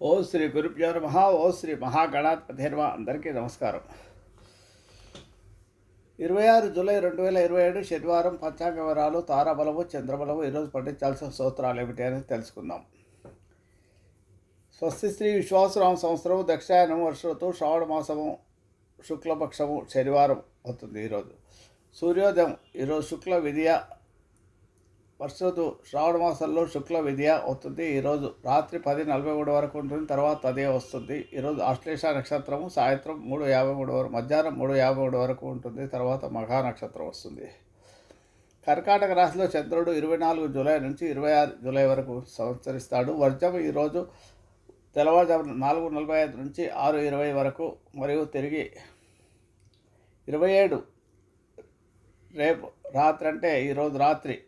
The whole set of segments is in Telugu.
ఓ శ్రీ గురుభ్యో నమ ఓ శ్రీ మహాగణాధిపతి అందరికీ నమస్కారం. ఇరవై ఆరు జూలై రెండు వేల ఇరవై ఏడు శనివారం పంచాంగ వివరాలు తారాబలము చంద్రబలము ఈరోజు పఠించాల్సిన స్తోత్రాలు ఏమిటి అని తెలుసుకుందాం. స్వస్తి శ్రీ విశ్వాసరామ సంవత్సరం దక్షాయనం వర్షతు శ్రావణ మాసము శుక్లపక్షము శనివారం అవుతుంది ఈరోజు సూర్యోదయం ఈరోజు శుక్ల విద్య వర్షతు శ్రావణ మాసంలో శుక్ల విద్య వస్తుంది. ఈరోజు రాత్రి పది నలభై మూడు వరకు ఉంటుంది. తర్వాత అదే వస్తుంది. ఈరోజు ఆశ్లేష నక్షత్రము సాయంత్రం మూడు యాభై మూడు వరకు మధ్యాహ్నం మూడు యాభై మూడు వరకు ఉంటుంది. తర్వాత మఘా నక్షత్రం వస్తుంది. కర్కాటక రాశిలో చంద్రుడు ఇరవై నాలుగు జూలై నుంచి ఇరవై ఆరు జూలై వరకు సంచరిస్తాడు. వర్జం ఈరోజు తెల్లవారుజామున నాలుగు నలభై ఐదు నుంచి ఆరు ఇరవై వరకు మరియు తిరిగి ఇరవై ఏడు రేపు రాత్రి అంటే ఈరోజు రాత్రి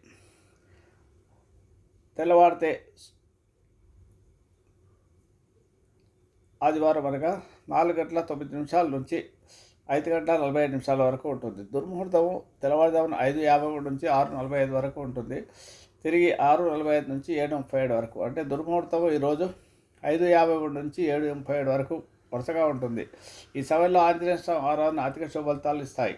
తెల్లవారితే ఆదివారం అనగా నాలుగు గంటల తొమ్మిది నిమిషాల నుంచి ఐదు గంటల నలభై ఐదు నిమిషాల వరకు ఉంటుంది. దుర్ముహూర్తం తెల్లవారుజామున ఐదు యాభై మూడు నుంచి ఆరు నలభై ఐదు వరకు ఉంటుంది. తిరిగి ఆరు నలభై ఐదు నుంచి ఏడు ముప్పై ఏడు వరకు. అంటే దుర్ముహూర్తం ఈరోజు ఐదు యాభై మూడు నుంచి ఏడు ముప్పై ఏడు వరకు వరుసగా ఉంటుంది. ఈ సమయంలో ఆంజనేయ స్వామి ఆరాధన అధిక శుభలితాలు ఇస్తాయి.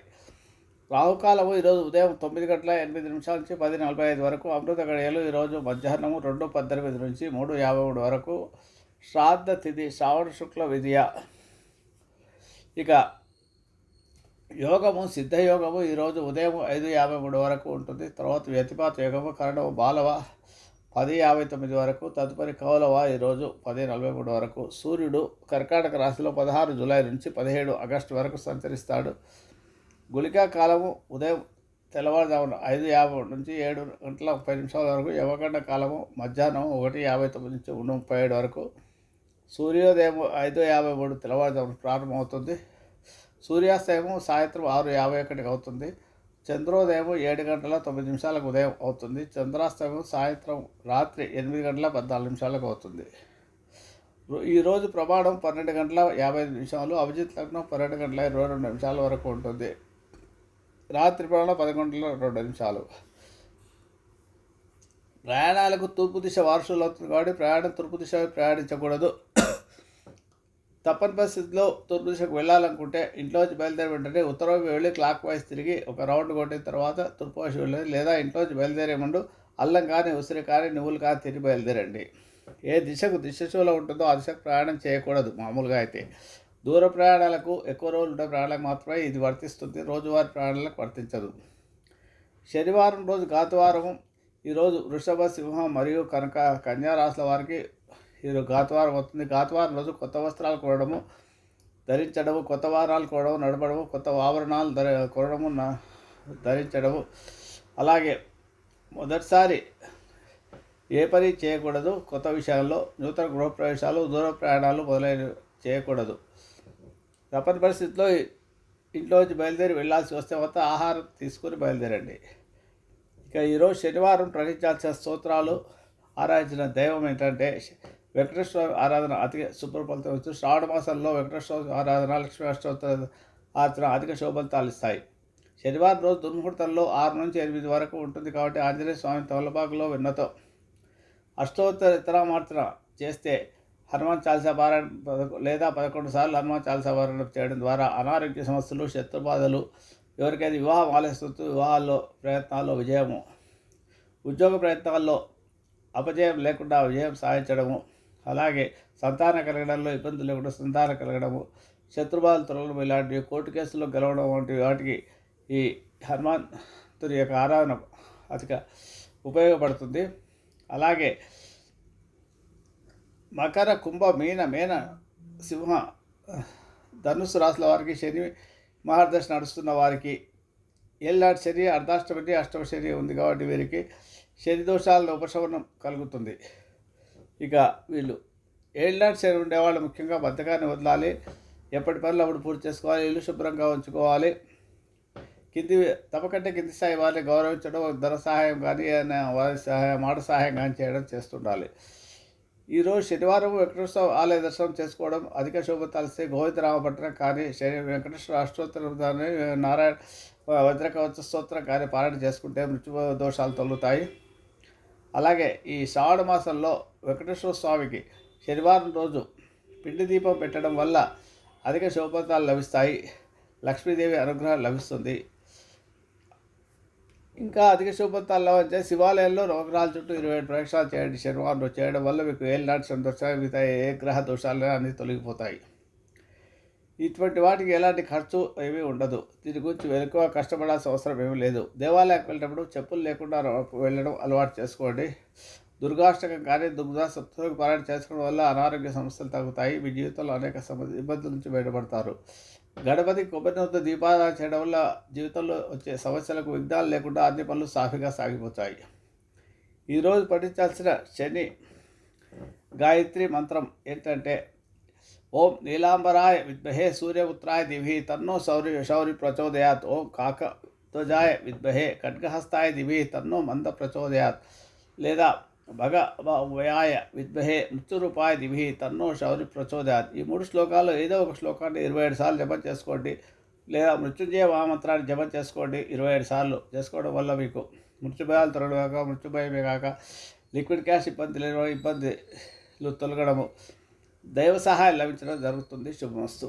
రావుకాలము ఈరోజు ఉదయం తొమ్మిది గంటల ఎనిమిది నిమిషాల నుంచి పది నలభై ఐదు వరకు అమృత గడియలు ఈరోజు మధ్యాహ్నము రెండు పద్దెనిమిది నుంచి మూడు యాభై మూడు వరకు శ్రాద్ధ తిథి శ్రావణ శుక్ల విద్య ఇక యోగము సిద్ధయోగము ఈరోజు ఉదయం ఐదు యాభై మూడు వరకు ఉంటుంది. తర్వాత వ్యతిపాత యోగము కరణము బాలవ పది యాభై తొమ్మిది వరకు తదుపరి కౌలవ ఈరోజు పది నలభై మూడు వరకు. సూర్యుడు కర్కాటక రాశిలో పదహారు జూలై నుంచి పదిహేడు ఆగస్టు వరకు సంచరిస్తాడు. గుళికా కాలము ఉదయం తెల్లవారుజామున ఐదు యాభై నుంచి ఏడు గంటల ముప్పై నిమిషాల వరకు యవగండ కాలము మధ్యాహ్నం ఒకటి యాభై తొమ్మిది నుంచి రెండు ముప్పై ఏడు వరకు. సూర్యోదయం ఐదు యాభై మూడు తెల్లవారుజామున ప్రారంభమవుతుంది. సూర్యాస్తయము సాయంత్రం ఆరు యాభై ఒకటికి అవుతుంది. చంద్రోదయం ఏడు గంటల తొమ్మిది నిమిషాలకు ఉదయం అవుతుంది. చంద్రాస్తమయం సాయంత్రం రాత్రి ఎనిమిది గంటల పద్నాలుగు నిమిషాలకు అవుతుంది. ఈరోజు ప్రమాణం పన్నెండు గంటల యాభై నిమిషాలు అభిజిత్ లగ్నం పన్నెండు గంటల ఇరవై రెండు నిమిషాల వరకు ఉంటుంది. రాత్రి ప్రయాణం పదకొండులో రెండు నిమిషాలు ప్రయాణాలకు తూర్పు దిశ వారసులు అవుతుంది కాబట్టి ప్రయాణం తూర్పు దిశ ప్రయాణించకూడదు. తప్పని పరిస్థితిలో తూర్పు దిశకు వెళ్ళాలనుకుంటే ఇంట్లోంచి బయలుదేరి వెంటనే ఉత్తరం వెళ్ళి క్లాక్ వైజ్ తిరిగి ఒక రౌండ్ కొట్టిన తర్వాత తూర్పు వైపు వెళ్ళండి లేదా ఇంట్లోంచి బయలుదేరే ముందు అల్లం కానీ ఉసిరి కానీ నువ్వులు కానీ తిరిగి బయలుదేరండి. ఏ దిశకు దిశశూల ఉంటుందో ఆ దిశకు ప్రయాణం చేయకూడదు మామూలుగా అయితే. దూర ప్రయాణాలకు ఎక్కువ రోజులు ఉండే ప్రయాణాలకు మాత్రమే ఇది వర్తిస్తుంది. రోజువారీ ప్రయాణాలకు వర్తించదు. శనివారం రోజు గాతవారం ఈరోజు వృషభ సింహం మరియు కనుక కన్యా రాశుల వారికి ఈరోజు గాతవారం వస్తుంది. గాతవారం రోజు కొత్త వస్త్రాలు కొనడము ధరించడము కొత్త వారాలు కొనడము నడపడము కొత్త ఆభరణాలు ధర కొనడము న- ధరించడము. అలాగే మొదటిసారి ఏ పని చేయకూడదు కొత్త విషయాల్లో నూతన గృహప్రవేశాలు దూర ప్రయాణాలు మొదలైనవి చేయకూడదు. తప్పని పరిస్థితిలో ఇంట్లోంచి బయలుదేరి వెళ్ళాల్సి వస్తే మొత్తం ఆహారం తీసుకుని బయలుదేరండి. ఇక ఈరోజు శనివారం ప్రకటించాల్సిన స్తోత్రాలు ఆరాధించిన దైవం ఏంటంటే వెంకటేశ్వర ఆరాధన అతి సుప్రఫలితం ఇస్తూ శ్రావణ మాసంలో వెంకటేశ్వర ఆరాధన లక్ష్మీ అష్టోత్తర ఆరాధన అధిక శోభలితాలు ఇస్తాయి. శనివారం రోజు దుర్ముహూర్తంలో ఆరు నుంచి ఎనిమిది వరకు ఉంటుంది కాబట్టి ఆంజనేయ స్వామి తొలబాగులో విన్నతో అష్టోత్తర ఇతరామార్చన చేస్తే హనుమాన్ చాలీసా పారాయణ లేదా పదకొండు సార్లు హనుమాన్ చాలీసా పారాయణ చేయడం ద్వారా అనారోగ్య సమస్యలు శత్రుబాధలు ఎవరికైతే వివాహం ఆలస్యతో వివాహాల్లో ప్రయత్నాల్లో విజయము. ఉద్యోగ ప్రయత్నాల్లో అపజయం లేకుండా విజయం సాధించడము. అలాగే సంతాన కలగడంలో ఇబ్బందులు లేకుండా సంతాన కలగడము. శత్రుబాధలు తొలగడం ఇలాంటివి కోర్టు కేసుల్లో గెలవడం వంటి వాటికి ఈ హనుమంతుని యొక్క ఆరాధన అతిగా ఉపయోగపడుతుంది. అలాగే మకర కుంభ మీన మేన సింహ ధనుసు రాసుల వారికి శని మహర్దశ నడుస్తున్న వారికి ఏళ్ళనాటి శని అర్ధాష్టమి అష్టమ శని ఉంది కాబట్టి వీరికి శని దోషాలలో ఉపశమనం కలుగుతుంది. ఇక వీళ్ళు ఏళ్ళనాటి శని ఉండేవాళ్ళు ముఖ్యంగా బద్ధకాన్ని వదలాలి ఎప్పటి పనులు అప్పుడు పూర్తి చేసుకోవాలి ఇల్లు శుభ్రంగా ఉంచుకోవాలి కింది తప్పకంటే కింది స్థాయి వారిని గౌరవించడం ధన సహాయం కానీ వారి సహాయం మాట సహాయం కానీ చేయడం చేస్తుండాలి. ఈరోజు శనివారం వెంకటేశ్వర ఆలయ దర్శనం చేసుకోవడం అధిక శోభ తలిస్తే గోవిందరామపట్నం కానీ శని వెంకటేశ్వర అష్టోత్తరం నారాయణ వజ్రకవచ స్తోత్రం కానీ పారాయణ చేసుకుంటే మృత్యు దోషాలు తొలుగుతాయి. అలాగే ఈ శ్రావణ మాసంలో వెంకటేశ్వర స్వామికి శనివారం రోజు పిండి దీపం పెట్టడం వల్ల అధిక శుభఫలితాలు లభిస్తాయి. లక్ష్మీదేవి అనుగ్రహం లభిస్తుంది. ఇంకా అధిక శుభతాల్లో వచ్చే శివాలయంలో నవగ్రహాల చుట్టూ ఇరవై ఏడు ప్రవేశాలు చేయండి. శనివారం చేయడం వల్ల మీకు ఏళ్ళనాటి సంతోషాలు మిగతా ఏ గ్రహ దోషాలు అన్నీ తొలగిపోతాయి. ఇటువంటి వాటికి ఎలాంటి ఖర్చు ఏమీ ఉండదు. దీని గురించి ఎక్కువ కష్టపడాల్సిన అవసరం ఏమీ లేదు. దేవాలయానికి వెళ్ళేటప్పుడు చెప్పులు లేకుండా వెళ్ళడం అలవాటు చేసుకోండి. దుర్గాష్టకం కానీ దుగ్ధ సప్తకి పారాయణ చేసుకోవడం వల్ల అనారోగ్య సమస్యలు తగ్గుతాయి. మీ జీవితంలో అనేక సమస్య ఇబ్బందుల నుంచి బయటపడతారు. గణపతి కొబ్బరి నూనెతో దీపారాధన చేయడం వల్ల జీవితంలో వచ్చే సమస్యలకు విఘ్నాలు లేకుండా అన్ని పనులు సాఫీగా సాగిపోతాయి. ఈరోజు పఠించాల్సిన శని గాయత్రి మంత్రం ఏంటంటే ఓం నీలాంబరాయ విద్మహే సూర్యపుత్రాయ దివి తన్నో శౌరి శౌరి ప్రచోదయాత్ ఓం కాక ధ్వజాయ విద్మహే ఖడ్గహస్తాయ దివి తన్నో మంద ప్రచోదయాత్ లేదా భగ వ్యాయ విద్మహే మృత్యురూపాయ దివి తన్నో శౌరి ప్రచోదయాత్. ఈ మూడు శ్లోకాల్లో ఏదో ఒక శ్లోకాన్ని ఇరవై ఏడు సార్లు జపం చేసుకోండి. లేదా మృత్యుంజయ మహామంత్రాన్ని జపం చేసుకోండి ఇరవై ఏడు సార్లు. చేసుకోవడం వల్ల మీకు మృత్యుభయాలు తొలగక మృత్యుభయమే కాక లిక్విడ్ క్యాష్ ఇబ్బంది లేని ఇబ్బందిలు తొలగడము దైవ సహాయం లభించడం జరుగుతుంది. శుభమస్తు.